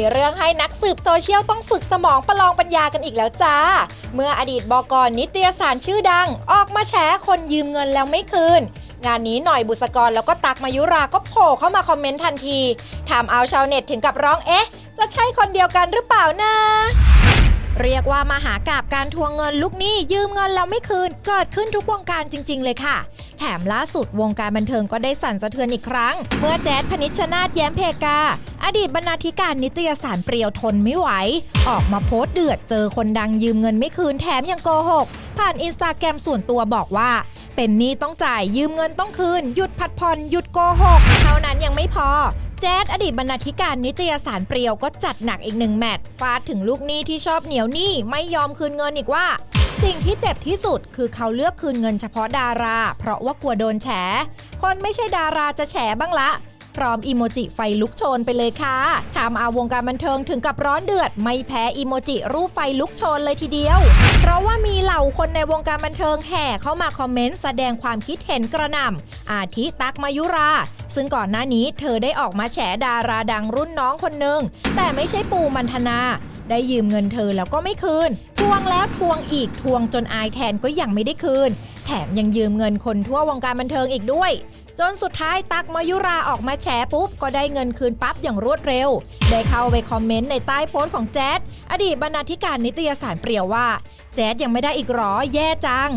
มีเรื่องให้นักสืบโซเชียลต้องฝึกสมองประลองปัญญากันอีกแล้วจ้า เมื่ออดีตบกนิตยสารชื่อดัง ออกมาแฉคนยืมเงินแล้วไม่คืน งานนี้หน่อยบุษกรแล้วก็ตักมายุราก็โผล่เข้ามาคอมเมนต์ทันทีทำเอาชาวเน็ตถึงกับร้องเอ๊ะ จะใช่คนเดียวกันหรือเปล่านะเรียกว่ามหากาบการทวงเงินลูกหนี้ยืมเงินแล้วไม่คืน เกิดขึ้นทุกวงการจริง ๆ เลยค่ะ แถมล่าสุดวงการบันเทิงก็ได้สั่นสะเทือนอีกครั้ง เมื่อแจ๊ดพนิชชนาธแย้มเพกา อดีตบรรณาธิการนิตยสารเปรียวทนไม่ไหว ออกมาโพสต์เดือดเจอคนดังยืมเงินไม่คืนแถมยังโกหก ผ่านอินสตาแกรมส่วนตัวบอกว่าเป็นหนี้ต้องจ่ายยืมเงินต้องคืน หยุดผัดผ่อนหยุดโกหก เท่านั้นยังไม่พอ แจ๊ดอดีตบรรณาธิการนิตยสารเปรียวก็จัดหนักอีกหนึ่งแมตช์ฟาดถึงลูกหนี้ที่ชอบเหนียวหนี้ไม่ยอมคืนเงินอีกว่า สิ่งที่เจ็บที่สุดคือเขาเลือกคืนเงินเฉพาะดารา เพราะว่ากลัวโดนแฉ คนไม่ใช่ดาราจะแฉบ้างละพร้อมอีโมจิไฟลุกโชนไปเลยค่ะทำเอาวงการบันเทิงถึงกับร้อนเดือด ไม่แพ้อีโมจิรูปไฟลุกโชนเลยทีเดียว เพราะว่ามีเหล่าคนในวงการบันเทิงแห่เข้ามาคอมเมนต์แสดงความคิดเห็นกระหน่ำอาทิตักมายุรา ซึ่งก่อนหน้านี้เธอได้ออกมาแฉดาราดังรุ่นน้องคนหนึ่งแต่ไม่ใช่ปูมันธนา ได้ยืมเงินเธอแล้วก็ไม่คืน ทวงแล้วทวงอีกทวงจนอายแทนก็ยังไม่ได้คืน แถมยังยืมเงินคนทั่ววงการบันเทิงอีกด้วย จนสุดท้ายตักมายุราออกมาแฉปุ๊บ ก็ได้เงินคืนปั๊บอย่างรวดเร็ว ได้เข้าไปคอมเมนต์ในใต้โพสต์ของแจ๊ดอดีตบรรณาธิการนิตยสารเปรียวว่า แจ๊ดยังไม่ได้อีกหรอแย่จัง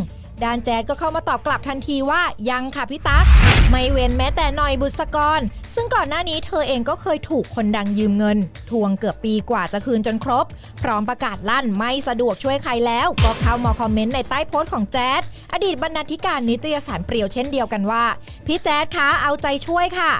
ด้านแจ๊ดก็เข้ามาตอบกลับทันทีว่ายังค่ะพี่ตั๊กไม่เว้นแม้แต่หน่อยบุษกร ซึ่งก่อนหน้านี้เธอเองก็เคยถูกคนดังยืมเงิน ทวงเกือบปีกว่าจะคืนจนครบ พร้อมประกาศลั่นไม่สะดวกช่วยใครแล้ว ก็เข้ามาคอมเมนต์ในใต้โพสต์ของแจ๊ดอดีตบรรณาธิการนิตยสารเปรียวเช่นเดียวกันว่า พี่แจ๊ดคะเอาใจช่วยค่ะ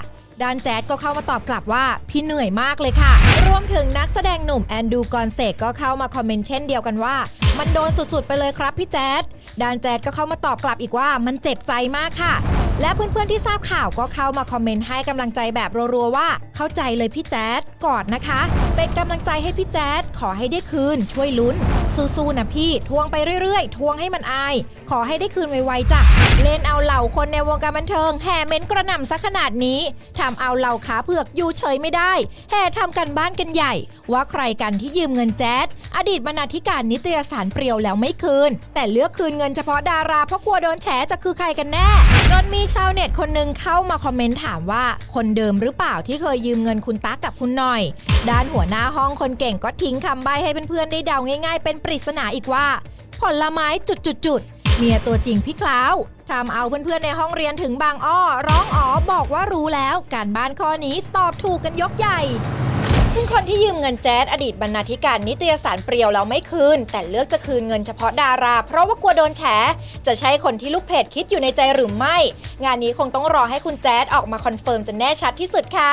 ด้านแจ๊ดก็เข้ามาตอบกลับว่า พี่เหนื่อยมากเลยค่ะ รวมถึงนักแสดงหนุ่มแอนดูกอนเซกก็เข้ามาคอมเมนต์เช่นเดียวกันว่า มันโดนสุดๆไปเลยครับพี่แจ๊ดด้านแจ๊ดก็เข้ามาตอบกลับอีกว่ามันเจ็บใจมากค่ะ และเพื่อนๆที่ทราบข่าวก็เข้ามาคอมเมนต์ให้กำลังใจแบบรัวๆว่า เข้าใจเลยพี่แจ๊ดกอดนะคะเป็นกำลังใจให้พี่แจ๊ดขอให้ได้คืน ช่วยลุ้น สู้ๆนะพี่ ทวงไปเรื่อยๆ ทวงให้มันอาย ขอให้ได้คืนไวๆจ้ะเล่นเอาเหล่าคนในวงการบันเทิงแห่เม้นต์กระหน่ำซะขนาดนี้ทำเอาเหล่าขาเผือกอยู่เฉยไม่ได้แห่ทำกันบ้านกันใหญ่ ว่าใครกันที่ยืมเงินแจ๊ดอดีตบรรณาธิการนิตยสารเปรียวแล้วไม่คืน แต่เลือกคืนเงินเฉพาะดาราเพราะกลัวโดนแฉจะคือใครกันแน่ จนมีชาวเน็ตคนหนึ่งเข้ามาคอมเมนต์ถามว่า คนเดิมหรือเปล่าที่เคยยืมเงินคุณตั๊กกับคุณหน่อย ด้านหัววหน้าห้องคนเก่งก็ทิ้งคำใบ้ให้เพื่อนๆได้เดาง่าย ๆ เป็นปริศนาอีกว่า ผลไม้จุดๆๆเมียตัวจริงพี่คล้าวทำเอาเพื่อนๆในห้องเรียนถึงบางอ้อ ร้องอ๋อบอกว่ารู้แล้วการบ้านข้อนี้ตอบถูกกันยกใหญ่ซึ่งคนที่ยืมเงินแจ๊ดอดีตบรรณาธิการนิตยสารเปรียวแล้วไม่คืน แต่เลือกจะคืนเงินเฉพาะดารา เพราะว่ากลัวโดนแฉ จะใช่คนที่ลูกเพจคิดอยู่ในใจหรือไม่ งานนี้คงต้องรอให้คุณแจ๊ดออกมาคอนเฟิร์มจะแน่ชัดที่สุดค่ะ